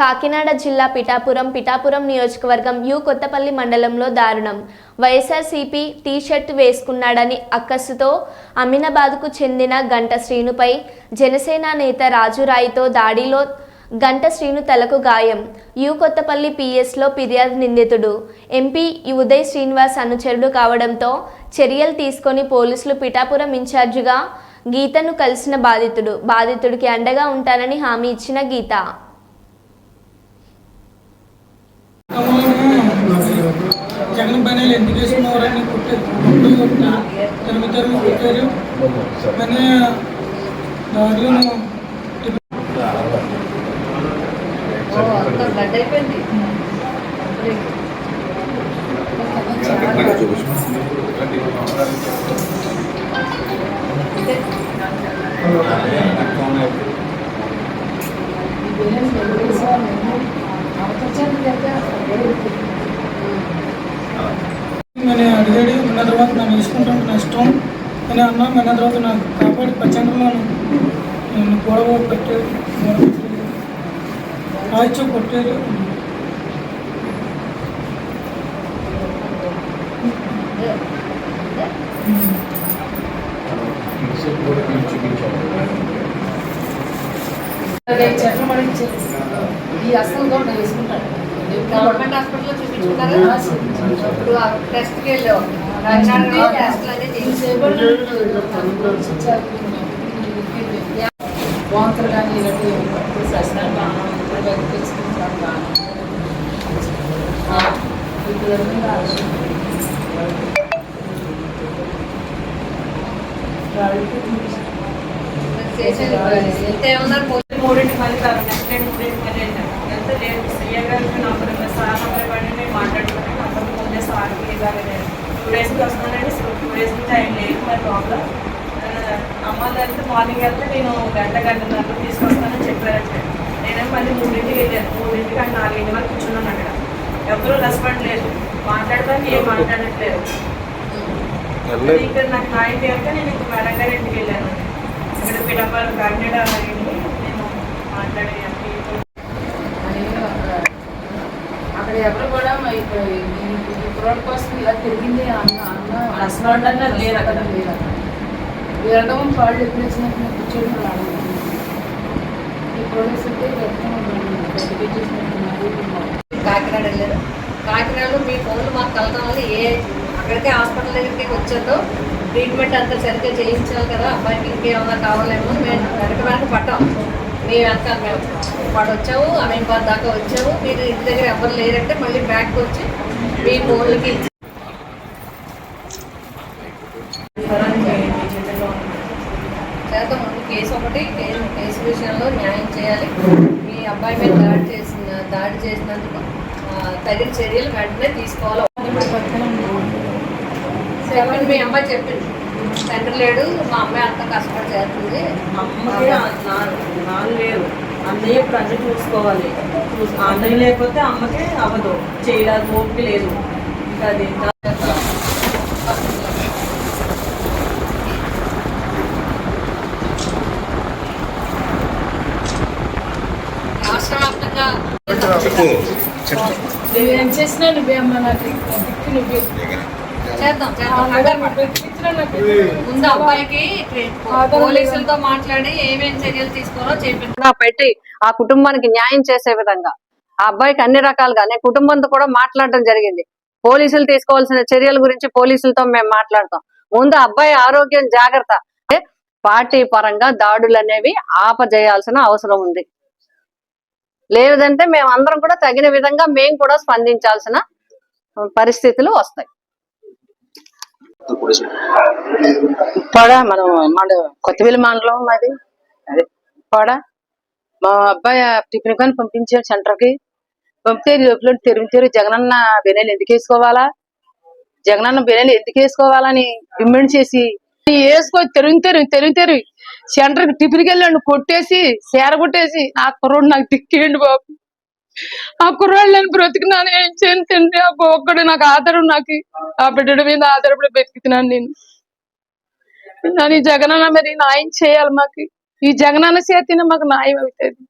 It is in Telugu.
కాకినాడ జిల్లా పిఠాపురం పిఠాపురం నియోజకవర్గం యు కొత్తపల్లి మండలంలో దారుణం. వైఎస్ఆర్సీపీ టీ షర్ట్ వేసుకున్నాడని అక్కస్సుతో అమీనాబాద్కు చెందిన గంట శ్రీనుపై జనసేన నేత రాజురాయితో దాడిలో గంట శ్రీను తలకు గాయం. యు కొత్తపల్లి పిఎస్లో ఫిర్యాదు నిందితుడు. ఎంపీ ఉదయ్ శ్రీనివాస్ అనుచరుడు కావడంతో చర్యలు తీసుకొని పోలీసులు పిఠాపురం ఇన్ఛార్జిగా గీతను కలిసిన బాధితుడు. బాధితుడికి అండగా ఉంటానని హామీ ఇచ్చిన గీత. జగన్ పైన ఎందుకు వేసుకున్నవారని కుట్టారు తరుము తరుము కుట్టారు. కానీ దారిలో నేను అడిగాడు ఉన్న తర్వాత నన్ను వేసుకుంటాను నా ఇష్టం. అని అన్నా మన తర్వాత నాకు కాపాడి పచ్చండ్రలో నన్ను గొడవ పెట్టాడు గొడవ పెట్టాడు రాయిచ్చు కొట్టాడు చెట్లు మనకి ఈ అసలు కూడా వేసుకుంటాడు గవర్నమెంట్ హాస్పిటల్ చూపించుకున్నారా ఇప్పుడు టెస్ట్కి కాకినాడలో టెస్ట్లు అన్నీ చేసి వాంతులు కానీ ఇలాంటివి శాసనాలు తెలుసుకుంటాం ఇప్పుడు చేసేది ఎంత ఏమన్నారు మూడింటి మళ్ళీ కాదు నెక్స్ట్ డే మూడింటి మళ్ళీ వెళ్ళాను ఎంత లేదు సీఏ టూ డేస్కి వస్తున్నానండి టూ డేస్ నుంచి ఆయన లేదు మరి ప్రాబ్లం అమ్మాయి వెళ్తే మార్నింగ్ వెళ్తే నేను గంట గంటన్నర తీసుకొస్తానని చెప్పారంటే. నేనేమో మళ్ళీ మూడింటికి వెళ్ళాను. మూడింటికి అంటే నాలుగింటి వరకు కూర్చున్నాను అక్కడ. ఎవరు రెస్పాండ్ లేదు. మాట్లాడడానికి ఏం మాట్లాడట్లేదు. ఇక్కడ నాకు నా ఇంటి కనుక నేను ఇంక మేడం గారి ఇంటికి వెళ్ళాను. ఇక్కడ పిడపాలు కాకినాడ వెళ్ళి నేను మాట్లాడి అక్కడ ఎవరు కూడా కుర్రాడి కోసం ఇలా తిరిగింది అన్న అన్న రెస్పాండ్ అన్నది లేదు అక్కడ. లేదు అక్కడ విరగం పాళ్ళు ఎప్పుడు వచ్చినట్టు కూర్చోడం రావడం ఈ పోలీసు ఉంటే కాకినాడ వెళ్ళారు. కాకినాడలో మీ ఫోన్లు మాకు కలవడం వల్ల ఏ అక్కడికే హాస్పిటల్ దగ్గరికి వచ్చారో ట్రీట్మెంట్ అంతా సరిగ్గా చేయించాలి కదా అబ్బాయికి ఇంకేమన్నా కావాలేమో మేము వెనక వెనక పట్టాం మీ వెనక మేము వాడు వచ్చావు అమీన్బాద్ దాకా వచ్చావు మీరు ఇంటి దగ్గర ఎవరు లేరంటే మళ్ళీ బ్యాక్ వచ్చి మీ ఫోన్లకి ముందు కేసు ఒకటి కేసు విషయంలో న్యాయం చేయాలి. మీ అబ్బాయి మీద దాడి చేసిన దాడి చేసినందుకు తగిన చర్యలు వెంటనే తీసుకోవాలి? మీ అమ్మాయి చెప్పింది. తండ్రి లేడు మా అమ్మాయి అంత కష్టపడి చేస్తుంది. అమ్మకి నాన్న లేరు. అన్నయ్య ఇప్పుడు అన్ని చూసుకోవాలి. చూస్- అన్నయ్య లేకపోతే అమ్మకి అవ్వదు. చేయడానికి ఓపిక లేదు. ఇంకా అది వ్యాప్తంగా నువ్వేం చేసినా నువ్వే అమ్మ నాకు దిక్కు నువ్వే. చేద్దాం. ముందు అబ్బాయికి పోలీసులతో మాట్లాడి ఏమేం చర్యలు తీసుకోవాలో పెట్టి ఆ కుటుంబానికి న్యాయం చేసే విధంగా. ఆ అబ్బాయికి అన్ని రకాలుగా నేను కుటుంబంతో కూడా మాట్లాడడం జరిగింది. పోలీసులు తీసుకోవాల్సిన చర్యల గురించి పోలీసులతో మేము మాట్లాడతాం. ముందు అబ్బాయి ఆరోగ్యం జాగ్రత్త. అంటే పార్టీ పరంగా దాడులు అనేవి ఆపజేయాల్సిన అవసరం ఉంది. లేదంటే మేము అందరం కూడా తగిన విధంగా మేము కూడా స్పందించాల్సిన పరిస్థితులు వస్తాయి. పోడ మనం మన కొత్తవెల్లి మండలం మాది. అదే పోడ. మా అబ్బాయి టిఫిన్ కానీ పంపించాడు సెంటర్కి పంపితే లోపల తెరిమితే జగనన్న బెనెలు ఎందుకు వేసుకోవాలా? జగనన్న బెనెలు ఎందుకు వేసుకోవాలని డిమాండ్ చేసి వేసుకో తెరుగు తెరుగు తెరుగు తెరుగు సెంటర్కి టిఫిన్కి వెళ్ళండి కొట్టేసి సేర కొట్టేసి నాకు కుర్రోడు నాకు దిక్కేయండి బాబు. ఆ కుర్రాళ్ళు నేను బ్రతికినాను ఏం చేయను తండ్రి ఆ ఒక్కడు నాకు ఆధారం నాకు ఆ బిడ్డ మీద ఆధారపడి బ్రతికినాను నేను. నన్ను ఈ జగనన్న మరి న్యాయం చేయాలి మాకు. ఈ జగనన్న చేతిని మాకు న్యాయం అవుతుంది.